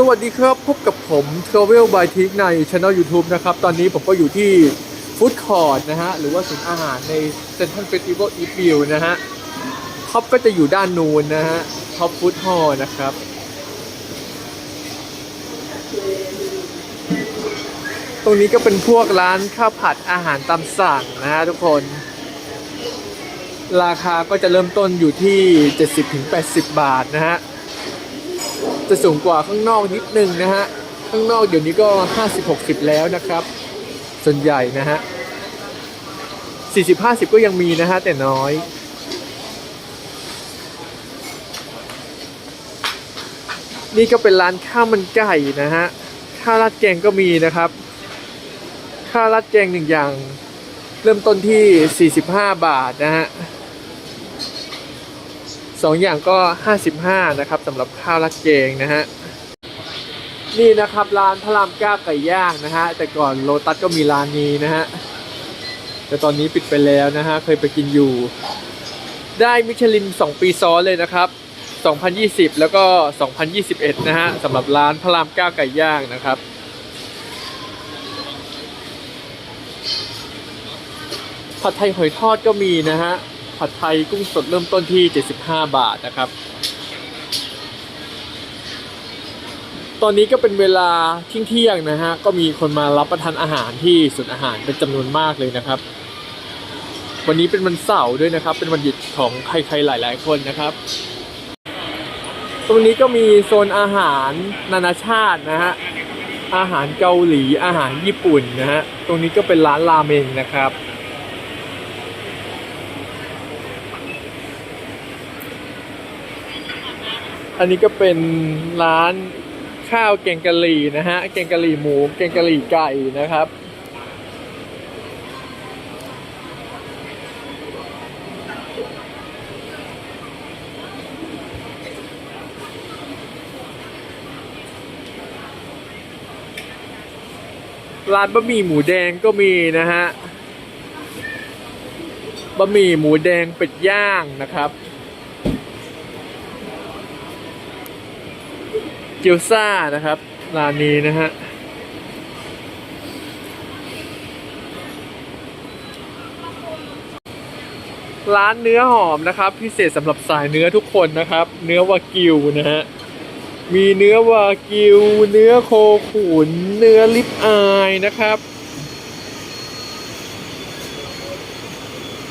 สวัสดีครับ พบกับผม Travel by t i k ใน Channel YouTube นะครับ ตอนนี้ผมก็อยู่ที่ Food Court นะฮะ หรือว่าศูนย์อาหารใน Central Festival East View นะฮะท็อปก็จะอยู่ด้านนู้นนะฮะท็อปฟู้ดฮอลนะครับ ตรงนี้ก็เป็นพวกร้านข้าวผัดอาหารตามสั่งนะฮะทุกคน ราคาก็จะเริ่มต้นอยู่ที่ 70-80 บาทนะฮะ จะสูงกว่าข้างนอกนิดนึงนะฮะ ข้างนอกเดี๋ยวนี้ก็ 50-60 แล้วนะครับ ส่วนใหญ่นะฮะ 40-50 ก็ยังมีนะฮะ แต่น้อยนี่ก็เป็นร้านข้าวมันไก่นะฮะ ข้าวราดแกงก็มีนะครับ ข้าวราดแกงหนึ่งอย่าง เริ่มต้นที่ 45 บาทนะฮะ สองอย่างก็ 55 นะครับสำหรับข้าวราดแกงนะฮะนี่นะครับร้านพระรามเก้าไก่ย่างนะฮะแต่ก่อนโลตัสก็มีร้านนี้นะฮะแต่ตอนนี้ปิดไปแล้วนะฮะเคยไปกินอยู่ ได้มิชลิน 2 ปีซ้อนเลยนะครับ 2020 แล้วก็ 2021 นะฮะสำหรับร้านพระรามเก้าไก่ย่างนะครับผัดไทยหอยทอดก็มีนะฮะ ผัดไทยกุ้งสดเริ่มต้นที่ 75 บาทนะครับ ตอนนี้ก็เป็นเวลาเที่ยงเที่ยงๆนะฮะ ก็มีคนมารับประทานอาหารที่ศูนย์อาหารเป็นจำนวนมากเลยนะครับ วันนี้เป็นวันเสาร์ด้วยนะครับ เป็นวันหยุดของใครๆหลาย ๆ คนนะครับ ตรงนี้ก็มีโซนอาหารนานาชาตินะฮะ อาหารเกาหลี อาหารญี่ปุ่นนะฮะ ตรงนี้ก็เป็นร้านราเมงนะครับ อันนี้ก็เป็นร้านข้าวแกงกะหรี่นะฮะ แกงกะหรี่หมู แกงกะหรี่ไก่นะครับ ร้านบะหมี่หมูแดงก็มีนะฮะ บะหมี่หมูแดงเป็ดย่างนะครับ เกียวซ่านะครับร้านนี้นะฮะร้านเนื้อหอมนะครับ พิเศษสำหรับสายเนื้อทุกคนนะครับ เนื้อวากิวนะฮะมีเนื้อวากิว เนื้อโคขุน เนื้อลิปอายนะครับ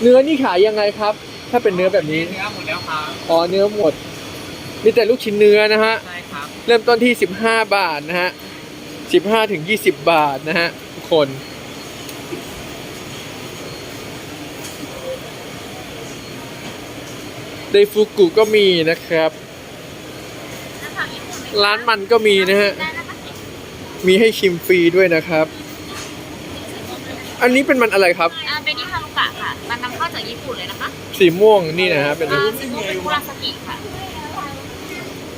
เนื้อนี่ขายยังไงครับ ถ้าเป็นเนื้อแบบนี้เนื้อหมดแล้วครับอ๋อเนื้อหมด มีแต่ลูกชิ้นเนื้อนะฮะ ใช่ครับ เริ่มต้นที่ 15 บาทนะฮะ 15ถึง20 บาทนะฮะ ทุกคน ไดฟูกุก็มีนะครับร้านมันก็มีนะฮะมีให้ชิมฟรีด้วยนะครับ อันนี้เป็นมันอะไรครับ อ่าเป็นนิฮารุกะค่ะ มันนำเข้าจากญี่ปุ่นเลยนะคะสีม่วงนี่นะฮะเป็น อ่าสีม่วงเป็นคุราสกิค่ะ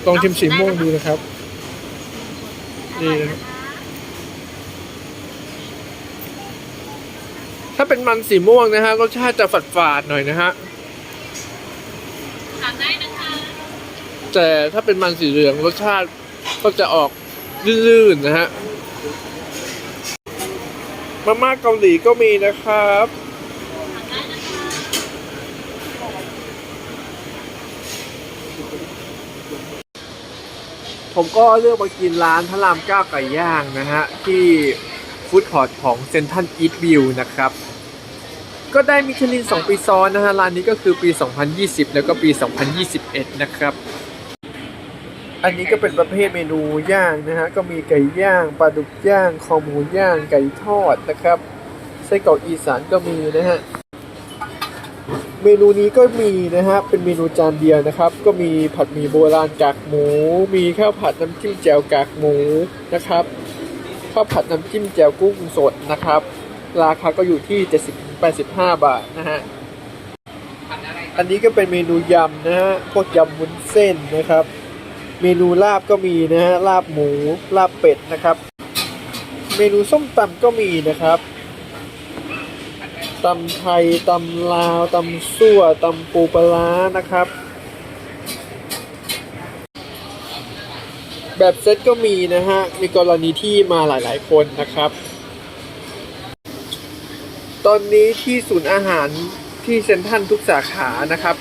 ลองชิมสีม่วงดูนะครับนี่นะถ้าเป็นมันสีม่วงนะฮะรสชาติจะฝาดๆหน่อยนะฮะทานได้นะคะแต่ถ้าเป็นมันสีเหลืองรสชาติก็จะออกลื่นๆนะฮะมาม่าเกาหลีก็มีนะครับ ผมก็เลือกมากินร้านพระรามเก้าไก่ย่างนะฮะ ที่ฟู้ดคอร์ทของเซนทันอีทวิวนะครับ ก็ได้มิชลิน 2 ปีซ้อนนะฮะ ร้านนี้ก็คือปี 2020 แล้วก็ปี 2021 นะครับ อันนี้ก็เป็นประเภทเมนูย่างนะฮะ ก็มีไก่ย่างปลาดุกย่าง คอหมูย่างไก่ทอดนะครับไส้กรอกอีสานก็มีนะฮะ มนูนี้ก็มีนะฮะเป็นเมนูจานเดียวนะครับ ก็มีผัดหมี่โบราณกากหมู มีข้าวผัดน้ำจิ้มแจ่วกากหมูนะครับข้าวผัดน้ำจิ้มแจ่วกุ้งสดนะครับ ราคาก็อยู่ที่ 70-85 บาทนะฮะอันนี้ก็เป็นเมนูยำนะฮะพวกยำวุ้นเส้นนะครับ เมนูลาบก็มีนะฮะลาบหมูลาบเป็ดนะครับ เมนูส้มตำก็มีนะครับ ตำไทยตำลาวตำซั่วตำปูปลานะครับ แบบเซตก็มีนะฮะ มีกรณีที่มาหลายๆคนนะครับ ตอนนี้ที่ศูนย์อาหารที่เซ็นทรัลทุกสาขานะครับ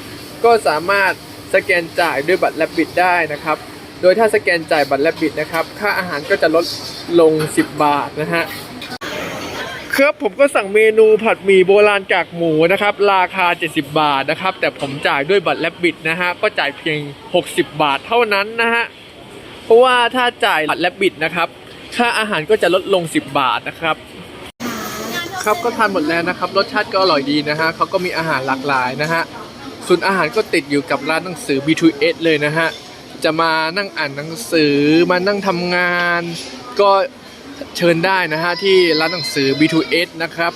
ก็สามารถสแกนจ่ายด้วยบัตรแลบบิดได้นะครับ โดยถ้าสแกนจ่ายบัตรแลบบิดนะครับ ค่าอาหารก็จะลดลง 10 บาทนะฮะ ครับผมก็สั่งเมนูผัดหมี่โบราณกากหมูนะครับ ราคา 70 บาทนะครับ แต่ผมจ่ายด้วยบัตรแลบบิดนะฮะ ก็จ่ายเพียง 60 บาทเท่านั้นนะฮะ เพราะว่าถ้าจ่ายบัตรแลบบิดนะครับ ค่าอาหารก็จะลดลง 10 บาทนะครับ ครับก็ทานหมดแล้วนะครับ รสชาติก็อร่อยดีนะฮะเขาก็มีอาหารหลากหลายนะฮะส่วนอาหารก็ติดอยู่กับร้านหนังสือ B2S เลยนะฮะจะมานั่งอ่านหนังสือมานั่งทำงาน ก็ เชิญได้นะฮะที่ร้านหนังสือ B2S นะครับ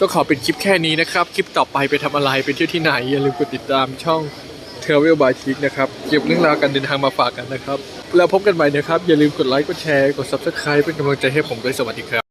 ก็ขอเป็นคลิปแค่นี้นะครับ คลิปต่อไปไปทำอะไรไปเที่ยวที่ไหน อย่าลืมกดติดตามช่อง Travel by Chic นะครับ เก็บเรื่องราวการเดินทางมาฝากกันนะครับ แล้วพบกันใหม่นะครับ อย่าลืมกดไลค์กดแชร์กด Subscribe เป็นกำลังใจให้ผมด้วยสวัสดีครับ